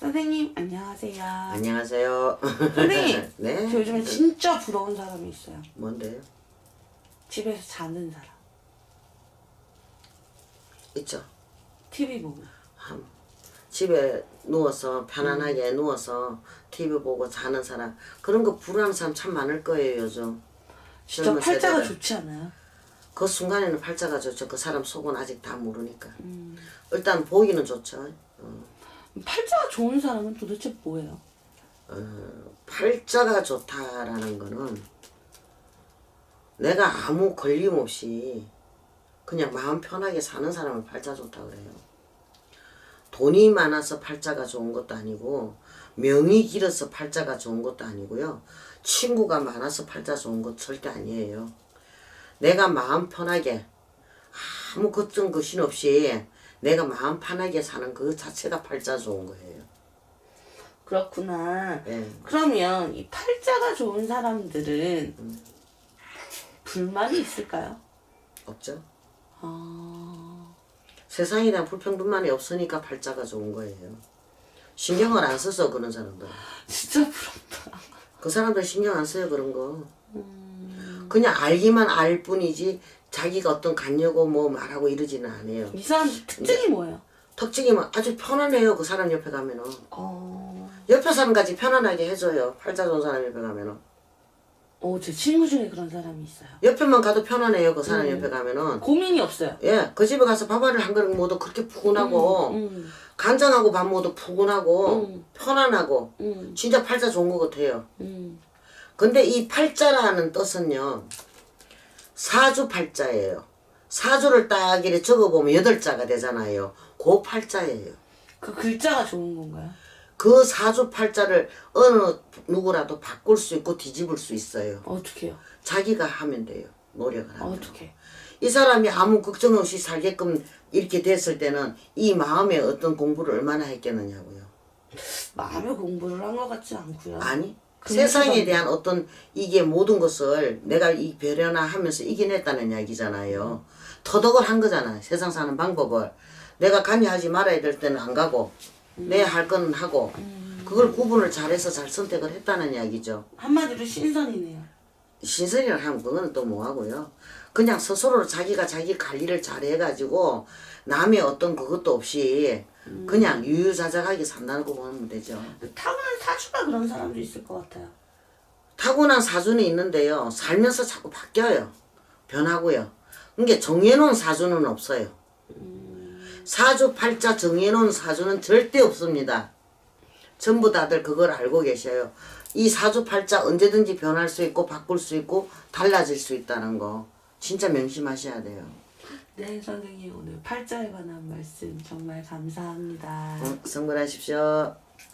선생님 안녕하세요. 안녕하세요. 선생님, 네. 저 요즘에 진짜 부러운 사람이 있어요. 뭔데요? 집에서 자는 사람. 있죠. TV 보고. 한 집에 누워서 편안하게 누워서 TV 보고 자는 사람 그런 거 불안한 사람 참 많을 거예요 요즘. 진짜 젊은 팔자가 세대들. 좋지 않아요? 그 순간에는 팔자가 좋죠. 그 사람 속은 아직 다 모르니까. 음. 일단 보기는 좋죠. 어, 팔자가 좋은 사람은 도대체 뭐예요? 팔자가 좋다라는 거는 내가 아무 걸림 없이 그냥 마음 편하게 사는 사람을 팔자 좋다 그래요. 돈이 많아서 팔자가 좋은 것도 아니고 명이 길어서 팔자가 좋은 것도 아니고요. 친구가 많아서 팔자 좋은 것 절대 아니에요. 내가 마음 편하게 아무 걱정 거신 없이 내가 마음 편하게 사는 그 자체가 팔자 좋은 거예요. 그렇구나. 예. 그러면 이 팔자가 좋은 사람들은 불만이 있을까요? 없죠? 아, 세상에 대한 불평불만이 없으니까 팔자가 좋은 거예요. 신경을 안 써서 그런 사람들. 진짜 부럽다. 그 사람들 신경 안 써요 그런 거. 그냥 알기만 알 뿐이지 자기가 어떤 간여고 뭐 말하고 이러지는 않아요. 이 사람들 특징이 뭐예요? 특징이 뭐 아주 편안해요 그 사람 옆에 가면은. 어, 옆에 사람까지 편안하게 해줘요. 팔자 좋은 사람 옆에 가면은. 어, 제 친구 중에 그런 사람이 있어요. 옆에만 가도 편안해요 그 사람 옆에 가면은. 고민이 없어요. 예, 그 집에 가서 밥알을 한 그릇 먹어도 그렇게 푸근하고 음, 간장하고 밥 먹어도 푸근하고 음. 편안하고 음, 진짜 팔자 좋은 것 같아요. 음. 근데 이 팔자라는 뜻은요 사주 팔자예요. 사주를 딱 이렇게 적어보면 여덟 자가 되잖아요. 그 팔자예요. 그 글자가 좋은 건가요? 그 사주 팔자를 어느 누구라도 바꿀 수 있고 뒤집을 수 있어요. 어떻게요? 자기가 하면 돼요. 노력을 하면. 어떻게? 이 사람이 아무 걱정 없이 살게끔 이렇게 됐을 때는 이 마음에 어떤 공부를 얼마나 했겠느냐고요. 마음의 공부를 한 것 같지 않고요. 아니 그 세상에 대한 어떤 이게 모든 것을 내가 이 배려나 하면서 이겨냈다는 이야기잖아요. 터득을 한 거잖아요. 세상 사는 방법을 내가 관여하지 말아야 될 때는 안 가고 내할 거는 하고 그걸 구분을 잘해서 잘 선택을 했다는 이야기죠. 한마디로 신선이네요. 신선이라 하면 그거는 또 뭐하고요. 그냥 스스로 자기가 자기 관리를 잘 해가지고 남의 어떤 그것도 없이 그냥 유유자적하게 산다는 거 보면 되죠. 타고난 사주가 그런 사람도 있을 것 같아요. 타고난 사주는 있는데요. 살면서 자꾸 바뀌어요. 변하고요. 그러니까 정해놓은 사주는 없어요. 사주 팔자 정해놓은 사주는 절대 없습니다. 전부 다들 그걸 알고 계셔요. 이 사주 팔자 언제든지 변할 수 있고 바꿀 수 있고 달라질 수 있다는 거 진짜 명심하셔야 돼요. 네, 선생님 오늘 팔자에 관한 말씀 정말 감사합니다. 어, 성불하십시오.